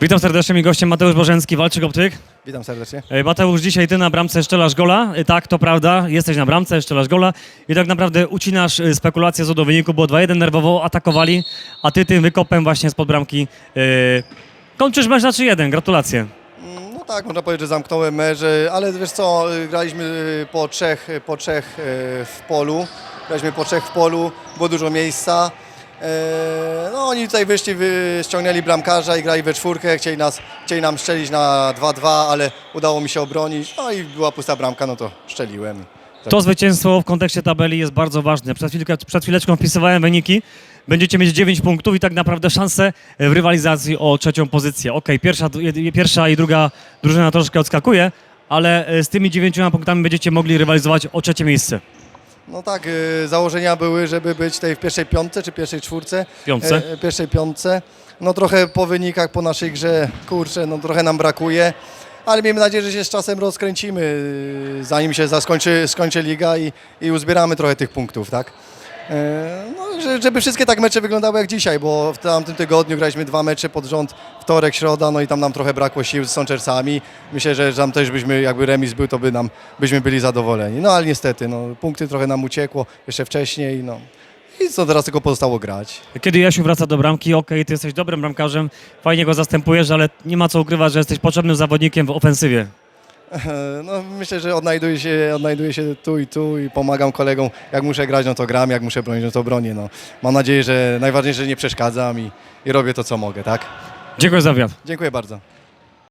Witam serdecznie, mi gościem Mateusz Bożencki, Walczyk Optyk. Witam serdecznie. E, Mateusz, dzisiaj ty na bramce szczelasz gola. E, Tak, to prawda, jesteś na bramce, szczelasz gola i tak naprawdę ucinasz e, spekulacje co do wyniku, było 2-1, nerwowo atakowali, a ty tym wykopem właśnie spod bramki e, kończysz mecz na 3-1, gratulacje. Mm, No tak, można powiedzieć, że zamknąłem mecz, e, ale wiesz co, e, graliśmy e, po trzech, po trzech e, w polu. Graliśmy po trzech w polu, było dużo miejsca. E, No oni tutaj wyszli, wy- ściągnęli bramkarza i grali we czwórkę, chcieli, nas, chcieli nam strzelić na 2-2, ale udało mi się obronić. No i była pusta bramka, no to szczeliłem. To zwycięstwo w kontekście tabeli jest bardzo ważne. Przed, chwilkę, przed chwileczką wpisywałem wyniki. Będziecie mieć 9 punktów i tak naprawdę szanse w rywalizacji o trzecią pozycję. Okej, pierwsza, pierwsza i druga drużyna troszkę odskakuje, ale z tymi dziewięcioma punktami będziecie mogli rywalizować o trzecie miejsce. No tak, y, założenia były, żeby być tutaj w pierwszej piątce czy pierwszej czwórce. Piątce. E, pierwszej piątce. No trochę po wynikach, po naszej grze, kurczę, no trochę nam brakuje. Ale miejmy nadzieję, że się z czasem rozkręcimy, y, zanim się zaskończy, skończy liga i, i uzbieramy trochę tych punktów, tak? E, No, że- żeby wszystkie tak mecze wyglądały jak dzisiaj, bo w tamtym tygodniu graliśmy dwa mecze pod rząd, wtorek, środa, no i tam nam trochę brakło sił z Sączersami. Myślę, że tam też byśmy, jakby remis był, to by nam, byśmy byli zadowoleni. No ale niestety, no, punkty trochę nam uciekło jeszcze wcześniej, no. I co teraz tylko pozostało grać. Kiedy Jasiu wraca do bramki, okej, ty jesteś dobrym bramkarzem, fajnie go zastępujesz, ale nie ma co ukrywać, że jesteś potrzebnym zawodnikiem w ofensywie. No, myślę, że odnajduję się, odnajduję się tu i tu i pomagam kolegom. Jak muszę grać, no to gram, jak muszę bronić, no to bronię. No. Mam nadzieję, że najważniejsze, że nie przeszkadzam i, i robię to, co mogę, tak? Dziękuję za wywiad. Dziękuję bardzo.